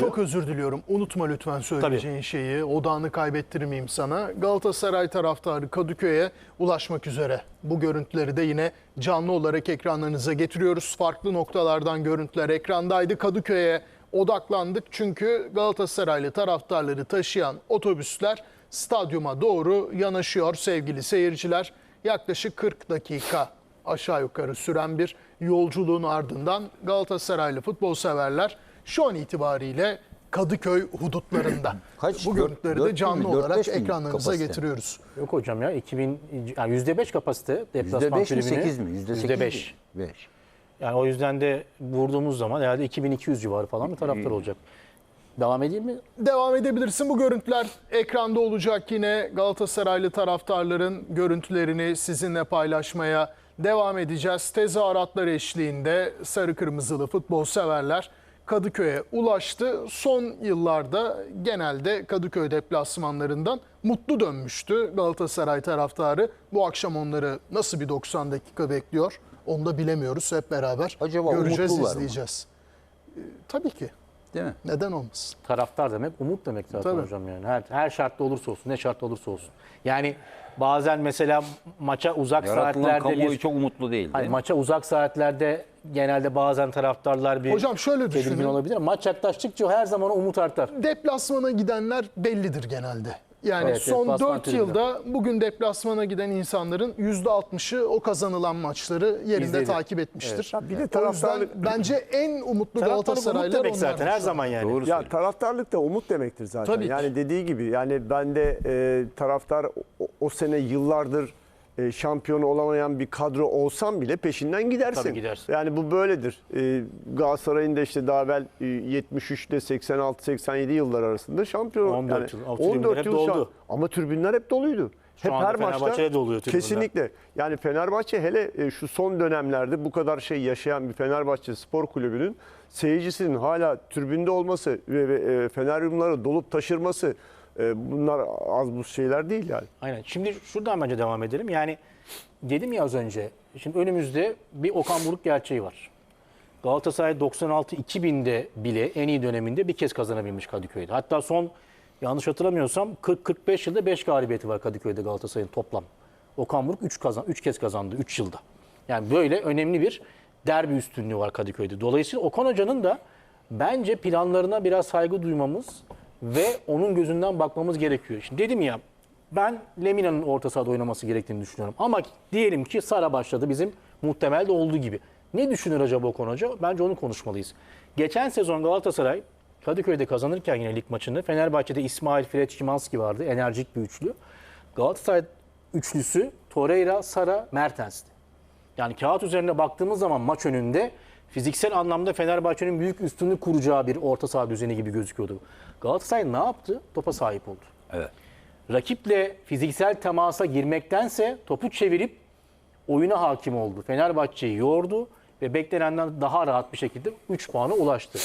Çok özür diliyorum. Unutma lütfen söyleyeceğin şeyi. Odağını kaybettirmeyeyim sana. Galatasaray taraftarı Kadıköy'e ulaşmak üzere. Bu görüntüleri de yine canlı olarak ekranlarınıza getiriyoruz. Farklı noktalardan görüntüler ekrandaydı. Kadıköy'e odaklandık çünkü Galatasaraylı taraftarları taşıyan otobüsler stadyuma doğru yanaşıyor sevgili seyirciler. Yaklaşık 40 dakika aşağı yukarı süren bir yolculuğun ardından Galatasaraylı futbol severler şu an itibariyle Kadıköy hudutlarında. Kaç? Bu görüntüleri de canlı mi? Olarak ekranlarınıza kapasite. getiriyoruz. Yok hocam ya 2000 yani %5 kapasite deplasman %5 mi tribünü. 8 mi? %8 %5. 5. Yani o yüzden de vurduğumuz zaman herhalde 2200 civarı falan bir taraftar olacak. Devam edeyim mi? Devam edebilirsin. Bu görüntüler ekranda olacak yine. Galatasaraylı taraftarların görüntülerini sizinle paylaşmaya devam edeceğiz. Tezahüratlar eşliğinde sarı kırmızılı futbol severler Kadıköy'e ulaştı. Son yıllarda genelde Kadıköy deplasmanlarından mutlu dönmüştü Galatasaray taraftarı. Bu akşam onları nasıl bir 90 dakika bekliyor onu da bilemiyoruz. Hep beraber Acaba göreceğiz, umutlular mı? izleyeceğiz. Ee, Tabii ki. Değil mi? Neden olmasın? Taraftar demek umut demek zaten Tabii. hocam yani. Her, her şartta olursa olsun, ne şartta olursa olsun. Yani bazen mesela maça uzak Yaratılan saatlerde kamuoyu bir çok umutlu değil. Hayır, değil mi? maça uzak saatlerde genelde bazen taraftarlar bir Hocam şöyle tedirgin düşünün. olabilir. Maç yaklaştıkça her zaman umut artar. Deplasmana gidenler bellidir genelde. Yani Evet, son deplasman 4 tribünü. yılda bugün deplasmana giden insanların %60'ı o kazanılan maçları yerinde İzledi. takip etmiştir. Ya bir de taraftarlık- bence en umutlu Taraftarlık umut Galatasaraylar demek onlar. zaten her zaman yani. Doğru Ya taraftarlık da umut demektir zaten. Tabii ki. yani dediği gibi yani ben de e, taraftar o, o sene yıllardır e, şampiyon olamayan bir kadro olsam bile peşinden gidersin. Tabii gidersin. Yani bu böyledir. E, Galatasaray'ın da işte daha evvel e, 73'te 86-87 yıllar arasında şampiyon 14 yıl. O tribünler hep şam- doldu. Ama tribünler hep doluydu. Hep anda her maçta Fenerbahçe'de de oluyor tribünler. kesinlikle. Yani Fenerbahçe hele e, şu son dönemlerde bu kadar şey yaşayan bir Fenerbahçe Spor Kulübü'nün seyircisinin hala tribünde olması ve, ve e, Feneryumları dolup taşırması e, bunlar az bu şeyler değil yani. Aynen. Şimdi şuradan bence devam edelim. Yani dedim ya az önce. Şimdi önümüzde bir Okan Buruk gerçeği var. Galatasaray 96-2000'de bile en iyi döneminde bir kez kazanabilmiş Kadıköy'de. Hatta son yanlış hatırlamıyorsam 40-45 yılda 5 galibiyeti var Kadıköy'de Galatasaray'ın toplam. Okan Buruk 3 kazan 3 kez kazandı 3 yılda. Yani böyle önemli bir derbi üstünlüğü var Kadıköy'de. Dolayısıyla Okan Hoca'nın da bence planlarına biraz saygı duymamız ve onun gözünden bakmamız gerekiyor. Şimdi dedim ya ben Lemina'nın orta sahada oynaması gerektiğini düşünüyorum. Ama diyelim ki Sara başladı bizim muhtemel de olduğu gibi. Ne düşünür acaba Okan Hoca? Bence onu konuşmalıyız. Geçen sezon Galatasaray Kadıköy'de kazanırken yine lig maçını Fenerbahçe'de İsmail Fred Şimanski vardı. Enerjik bir üçlü. Galatasaray üçlüsü Torreira, Sara, Mertens'ti. Yani kağıt üzerine baktığımız zaman maç önünde fiziksel anlamda Fenerbahçe'nin büyük üstünlük kuracağı bir orta saha düzeni gibi gözüküyordu. Galatasaray ne yaptı? Topa sahip oldu. Evet. Rakiple fiziksel temasa girmektense topu çevirip oyuna hakim oldu. Fenerbahçe'yi yordu ve beklenenden daha rahat bir şekilde 3 puana ulaştı.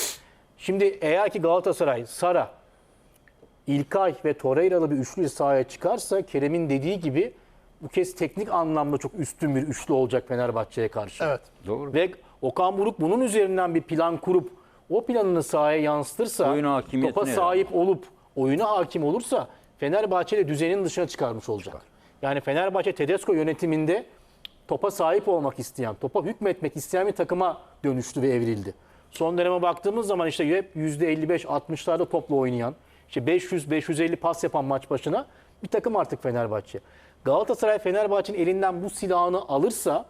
Şimdi eğer ki Galatasaray, Sara, İlkay ve Torreira'lı bir üçlü sahaya çıkarsa Kerem'in dediği gibi bu kez teknik anlamda çok üstün bir üçlü olacak Fenerbahçe'ye karşı. Evet. Doğru. Ve Okan Buruk bunun üzerinden bir plan kurup o planını sahaya yansıtırsa, topa sahip olup oyuna hakim olursa Fenerbahçe de düzenin dışına çıkarmış olacak. Yani Fenerbahçe Tedesco yönetiminde topa sahip olmak isteyen, topa hükmetmek isteyen bir takıma dönüştü ve evrildi. Son döneme baktığımız zaman işte hep %55-60'larda topla oynayan, işte 500-550 pas yapan maç başına bir takım artık Fenerbahçe. Galatasaray Fenerbahçe'nin elinden bu silahını alırsa,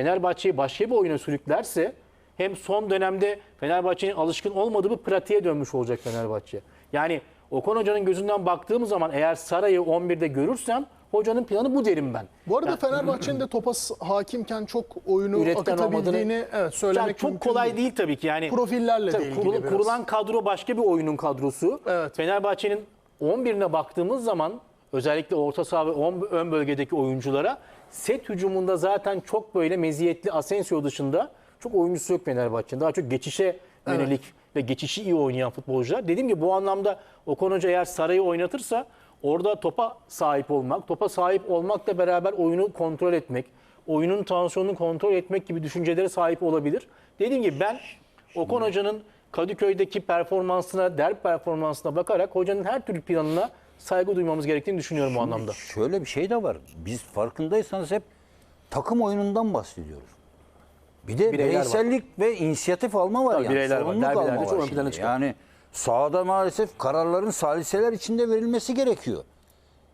Fenerbahçe'yi başka bir oyuna sürüklerse hem son dönemde Fenerbahçe'nin alışkın olmadığı bir pratiğe dönmüş olacak Fenerbahçe. Yani Okan Hoca'nın gözünden baktığım zaman eğer Saray'ı 11'de görürsem hocanın planı bu derim ben. Bu arada Fenerbahçe'nin de topa hakimken çok oyunu Üretken akıtabildiğini olmadığını- evet, söylemek Yani çok kolay değil. tabii ki. Yani Profillerle de Tabii ilgili kurul- biraz. kurulan kadro başka bir oyunun kadrosu. Evet. Fenerbahçe'nin 11'ine baktığımız zaman özellikle orta saha ve ön bölgedeki oyunculara set hücumunda zaten çok böyle meziyetli Asensio dışında çok oyuncusu yok Fenerbahçe'nin. Daha çok geçişe yönelik ve geçişi iyi oynayan futbolcular. Dediğim gibi bu anlamda Okan Hoca eğer Saray'ı oynatırsa orada topa sahip olmak, topa sahip olmakla beraber oyunu kontrol etmek, oyunun tansiyonunu kontrol etmek gibi düşüncelere sahip olabilir. Dediğim gibi ben Okan Hoca'nın Kadıköy'deki performansına, derbi performansına bakarak hocanın her türlü planına saygı duymamız gerektiğini düşünüyorum bu anlamda. Şöyle bir şey de var. Biz farkındaysanız hep takım oyunundan bahsediyoruz. Bir de Bireyler bireysellik ve inisiyatif alma var Tabii yani. bireyler var. Sorumluluk Derbilerde alma çok var plana çıkıyor. Yani sahada maalesef kararların saliseler içinde verilmesi gerekiyor.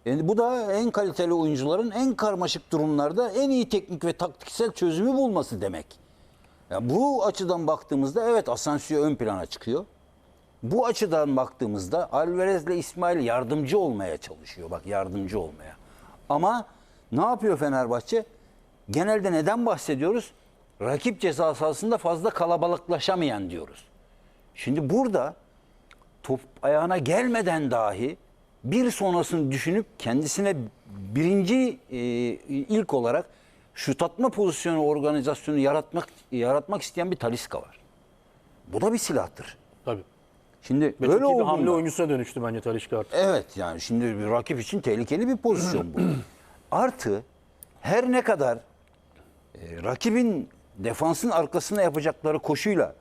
Yani bu da en kaliteli oyuncuların en karmaşık durumlarda en iyi teknik ve taktiksel çözümü bulması demek. Ya bu açıdan baktığımızda evet Asensio ön plana çıkıyor. Bu açıdan baktığımızda Alvarez ile İsmail yardımcı olmaya çalışıyor. Bak yardımcı olmaya. Ama ne yapıyor Fenerbahçe? Genelde neden bahsediyoruz? Rakip ceza sahasında fazla kalabalıklaşamayan diyoruz. Şimdi burada top ayağına gelmeden dahi bir sonrasını düşünüp kendisine birinci e, ilk olarak şut atma pozisyonu organizasyonu yaratmak yaratmak isteyen bir Taliska var. Bu da bir silahtır. Tabii. Şimdi Ve böyle iyi bir hamle olduğunda- oyuncusuna dönüştü bence Talişka artık. Evet yani şimdi bir rakip için tehlikeli bir pozisyon bu. Artı her ne kadar e, rakibin defansın arkasına yapacakları koşuyla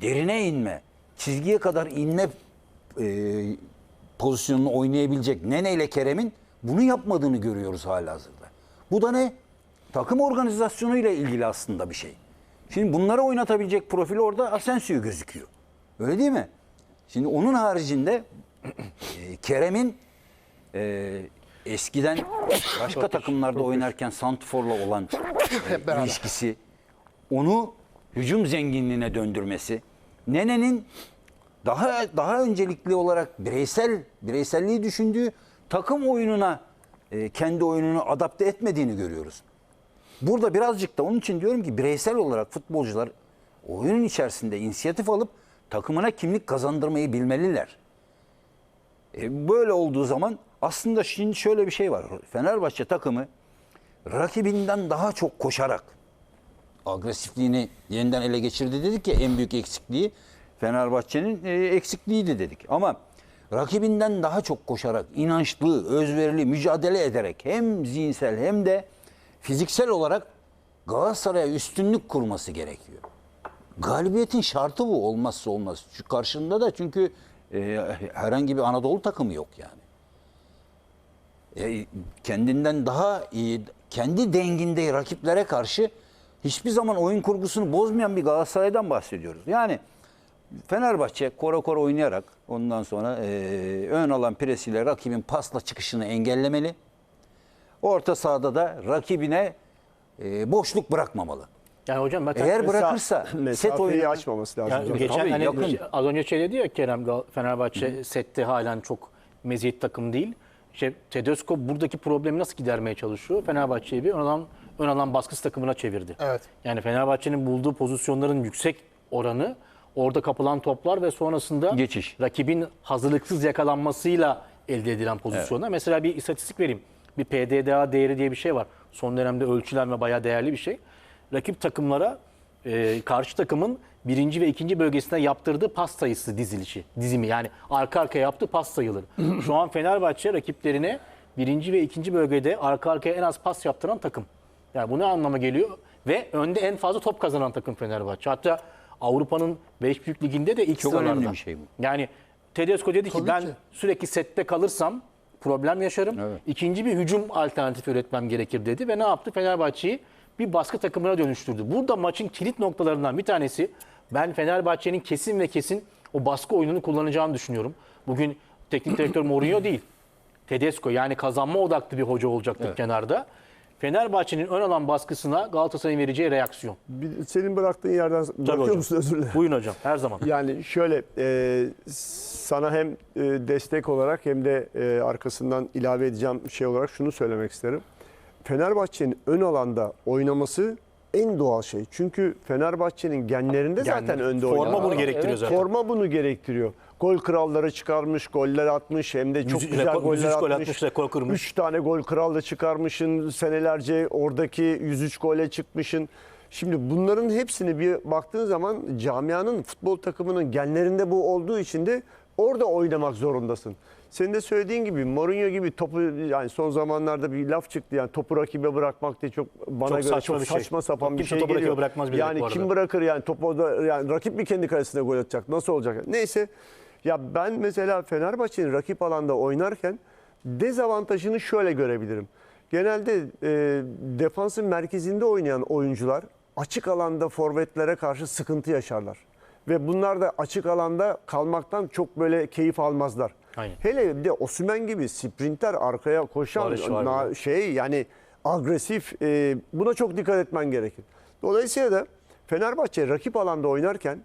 derine inme, çizgiye kadar inme e, pozisyonunu oynayabilecek Nene ile Kerem'in bunu yapmadığını görüyoruz halihazırda. Bu da ne? Takım organizasyonuyla ilgili aslında bir şey. Şimdi bunları oynatabilecek profil orada Asensio gözüküyor. Öyle değil mi? Şimdi onun haricinde e, Kerem'in e, eskiden başka takımlarda oynarken Santfor'la olan e, ilişkisi, onu hücum zenginliğine döndürmesi, Nene'nin daha daha öncelikli olarak bireysel bireyselliği düşündüğü takım oyununa e, kendi oyununu adapte etmediğini görüyoruz. Burada birazcık da onun için diyorum ki bireysel olarak futbolcular oyunun içerisinde inisiyatif alıp takımına kimlik kazandırmayı bilmeliler. E, böyle olduğu zaman aslında şimdi şöyle bir şey var. Fenerbahçe takımı rakibinden daha çok koşarak agresifliğini yeniden ele geçirdi dedik ya en büyük eksikliği Fenerbahçe'nin e, eksikliğiydi dedik. Ama rakibinden daha çok koşarak, inançlı, özverili, mücadele ederek hem zihinsel hem de fiziksel olarak Galatasaray'a üstünlük kurması gerekiyor. Galibiyetin şartı bu olmazsa olmaz. Şu karşında da çünkü e, herhangi bir Anadolu takımı yok yani. E, kendinden daha iyi, kendi denginde rakiplere karşı hiçbir zaman oyun kurgusunu bozmayan bir Galatasaray'dan bahsediyoruz. Yani Fenerbahçe kora kora oynayarak ondan sonra e, ön alan presiyle rakibin pasla çıkışını engellemeli. Orta sahada da rakibine e, boşluk bırakmamalı. Yani hocam ben Eğer bırakırsa set mesafeyi oyunu açmaması lazım. Yani geçen tabii, hani yakın. az önce şey dedi ya Kerem Gal- Fenerbahçe sette halen çok meziyet takım değil. İşte Tedesco buradaki problemi nasıl gidermeye çalışıyor? Fenerbahçe'yi bir ön alan, ön alan baskısı takımına çevirdi. Evet. Yani Fenerbahçe'nin bulduğu pozisyonların yüksek oranı orada kapılan toplar ve sonrasında Geçiş. rakibin hazırlıksız yakalanmasıyla elde edilen pozisyonlar. Mesela bir istatistik vereyim. Bir PDDA değeri diye bir şey var. Son dönemde ölçülen ve bayağı değerli bir şey. Rakip takımlara e, karşı takımın birinci ve ikinci bölgesine yaptırdığı pas sayısı dizilişi, dizimi. Yani arka arkaya yaptığı pas sayıları. Şu an Fenerbahçe rakiplerine birinci ve ikinci bölgede arka arkaya en az pas yaptıran takım. Yani bu ne anlama geliyor? Ve önde en fazla top kazanan takım Fenerbahçe. Hatta Avrupa'nın 5 büyük liginde de ilk Çok sıralarda. önemli bir şey bu. Yani Tedesco dedi ki Tabii ben ki. sürekli sette kalırsam problem yaşarım. Evet. İkinci bir hücum alternatifi üretmem gerekir dedi ve ne yaptı? Fenerbahçe'yi bir baskı takımına dönüştürdü. Burada maçın kilit noktalarından bir tanesi ben Fenerbahçe'nin kesin ve kesin o baskı oyununu kullanacağını düşünüyorum. Bugün teknik direktör Mourinho değil. Tedesco yani kazanma odaklı bir hoca olacaktır kenarda. Fenerbahçe'nin ön alan baskısına Galatasaray'ın vereceği reaksiyon. Bir- Senin bıraktığın yerden Tabii bırakıyor hocam. musun özür dilerim. Buyurun hocam her zaman. Yani şöyle e, sana hem e, destek olarak hem de e, arkasından ilave edeceğim şey olarak şunu söylemek isterim. Fenerbahçe'nin ön alanda oynaması en doğal şey. Çünkü Fenerbahçe'nin genlerinde zaten Genler. önde Forma oynamak. bunu gerektiriyor zaten. Forma bunu gerektiriyor. Gol kralları çıkarmış, goller atmış hem de çok Yüz- güzel rekor- goller 103 gol atmış. atmış, rekor kırmış. 3 tane gol kralda çıkarmışın senelerce oradaki 103 gole çıkmışın. Şimdi bunların hepsini bir baktığın zaman camianın futbol takımının genlerinde bu olduğu için de Orada oynamak zorundasın. Senin de söylediğin gibi Mourinho gibi topu yani son zamanlarda bir laf çıktı yani topu rakibe bırakmak diye çok bana Çok göre saçma çok bir şey. saçma sapan bir Kimse şey topu geliyor. bırakmaz bilerek yani kim bırakır yani topu da yani rakip mi kendi kalesine gol atacak? Nasıl olacak? Neyse ya ben mesela Fenerbahçe'nin rakip alanda oynarken dezavantajını şöyle görebilirim. Genelde e, defansın merkezinde oynayan oyuncular açık alanda forvetlere karşı sıkıntı yaşarlar. Ve bunlar da açık alanda kalmaktan çok böyle keyif almazlar. Aynen. Hele bir de Osimhen gibi sprinter arkaya koşan na- şey yani agresif e, buna çok dikkat etmen gerekir. Dolayısıyla da Fenerbahçe rakip alanda oynarken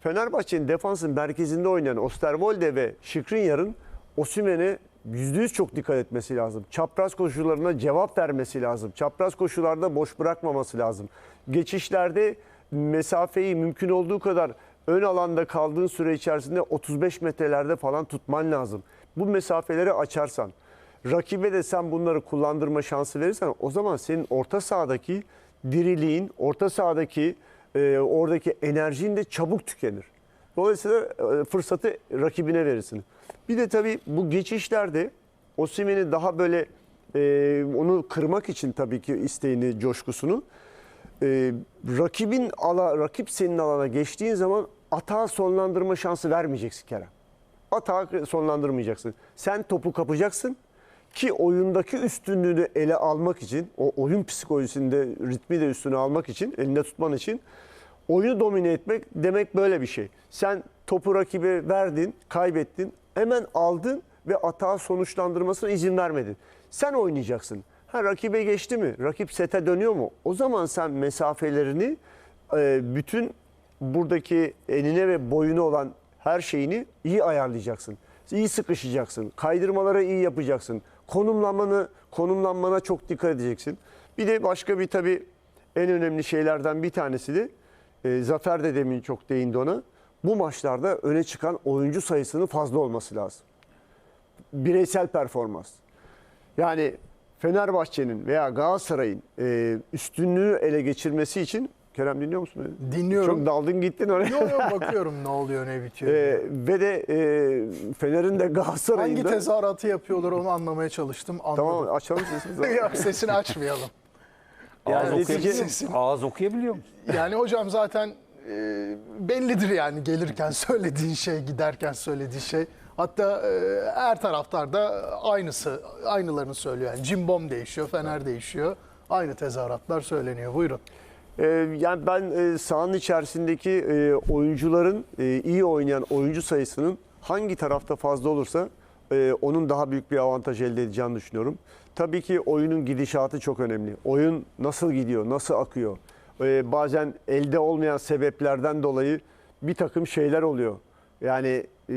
Fenerbahçe'nin defansın merkezinde oynayan Osterwolde ve Skriniar'ın Osimhen'e %100 çok dikkat etmesi lazım. Çapraz koşularına cevap vermesi lazım. Çapraz koşularda boş bırakmaması lazım. Geçişlerde mesafeyi mümkün olduğu kadar ön alanda kaldığın süre içerisinde 35 metrelerde falan tutman lazım. Bu mesafeleri açarsan, rakibe de sen bunları kullandırma şansı verirsen o zaman senin orta sahadaki diriliğin, orta sahadaki e, oradaki enerjin de çabuk tükenir. Dolayısıyla e, fırsatı rakibine verirsin. Bir de tabii bu geçişlerde Osimhen'i daha böyle e, onu kırmak için tabii ki isteğini, coşkusunu e, rakibin ala, rakip senin alana geçtiğin zaman atağı sonlandırma şansı vermeyeceksin Kerem. Atağı sonlandırmayacaksın. Sen topu kapacaksın ki oyundaki üstünlüğünü ele almak için, o oyun psikolojisinde ritmi de üstüne almak için, elinde tutman için oyunu domine etmek demek böyle bir şey. Sen topu rakibe verdin, kaybettin, hemen aldın ve atağı sonuçlandırmasına izin vermedin. Sen oynayacaksın. Ha rakibe geçti mi? Rakip sete dönüyor mu? O zaman sen mesafelerini e, bütün buradaki enine ve boyuna olan her şeyini iyi ayarlayacaksın. İyi sıkışacaksın. Kaydırmaları iyi yapacaksın. Konumlanmanı, konumlanmana çok dikkat edeceksin. Bir de başka bir tabii en önemli şeylerden bir tanesi de e, Zafer de demin çok değindi ona. Bu maçlarda öne çıkan oyuncu sayısının fazla olması lazım. Bireysel performans. Yani Fenerbahçe'nin veya Galatasaray'ın e, üstünlüğü ele geçirmesi için Kerem dinliyor musun? beni? Dinliyorum. Çok daldın gittin oraya. Yo yo bakıyorum ne oluyor ne bitiyor. E, ve de e, Fener'in de Galatasaray'ın Hangi da... tezahüratı yapıyorlar onu anlamaya çalıştım. Anladım. Tamam açalım sesini. Yok sesini açmayalım. Ağız, Yani okuyabiliyor musun? Ağız okuyabiliyor musun? Yani hocam zaten e, bellidir yani gelirken söylediğin şey, giderken söylediği şey. Hatta e, her taraftar da aynısı, aynılarını söylüyor. Yani Cimbom değişiyor, Fener değişiyor. Aynı tezahüratlar söyleniyor. Buyurun. Ee, yani ben e, sahanın içerisindeki e, oyuncuların e, iyi oynayan oyuncu sayısının hangi tarafta fazla olursa e, onun daha büyük bir avantaj elde edeceğini düşünüyorum. Tabii ki oyunun gidişatı çok önemli. Oyun nasıl gidiyor, nasıl akıyor? E, bazen elde olmayan sebeplerden dolayı bir takım şeyler oluyor. Yani e,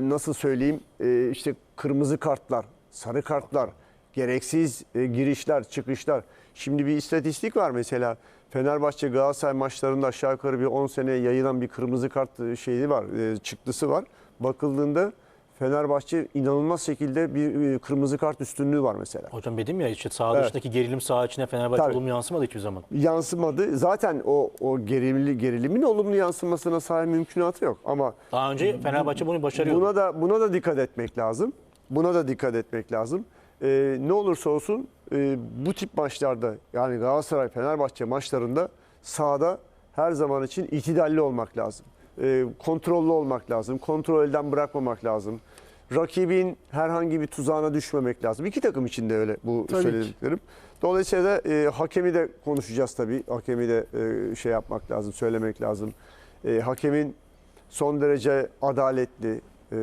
nasıl söyleyeyim e, işte kırmızı kartlar, sarı kartlar, gereksiz e, girişler, çıkışlar. Şimdi bir istatistik var mesela. Fenerbahçe Galatasaray maçlarında aşağı yukarı bir 10 sene yayılan bir kırmızı kart e, şeyi var, e, çıktısı var. Bakıldığında Fenerbahçe inanılmaz şekilde bir e, kırmızı kart üstünlüğü var mesela. Hocam dedim ya işte saha Evet. dışındaki gerilim saha içine Fenerbahçe Tabii. olumlu yansımadı hiçbir zaman. Yansımadı. Zaten o o gerilimli gerilimin olumlu yansımasına sahip mümkünatı yok. Ama Daha önce Fenerbahçe bunu başarıyordu. Buna da buna da dikkat etmek lazım. Buna da dikkat etmek lazım. Ee, ne olursa olsun e, bu tip maçlarda yani Galatasaray Fenerbahçe maçlarında sahada her zaman için itidalli olmak lazım. Ee, kontrollü olmak lazım. Kontrol elden bırakmamak lazım. Rakibin herhangi bir tuzağına düşmemek lazım. İki takım için de öyle bu Tabii ki. söylediklerim. Dolayısıyla da e, hakemi de konuşacağız tabii. Hakemi de e, şey yapmak lazım, söylemek lazım. E, hakemin son derece adaletli. e,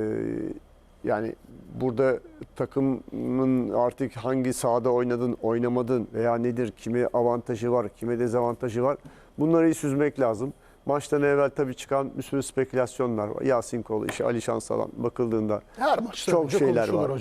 yani burada takımın artık hangi sahada oynadın, oynamadın veya nedir, kime avantajı var, kime dezavantajı var. Bunları iyi süzmek lazım. Maçtan evvel tabii çıkan bir sürü spekülasyonlar var. Yasin Kol, işte Ali Şansalan bakıldığında Her maçta Çok şeyler var.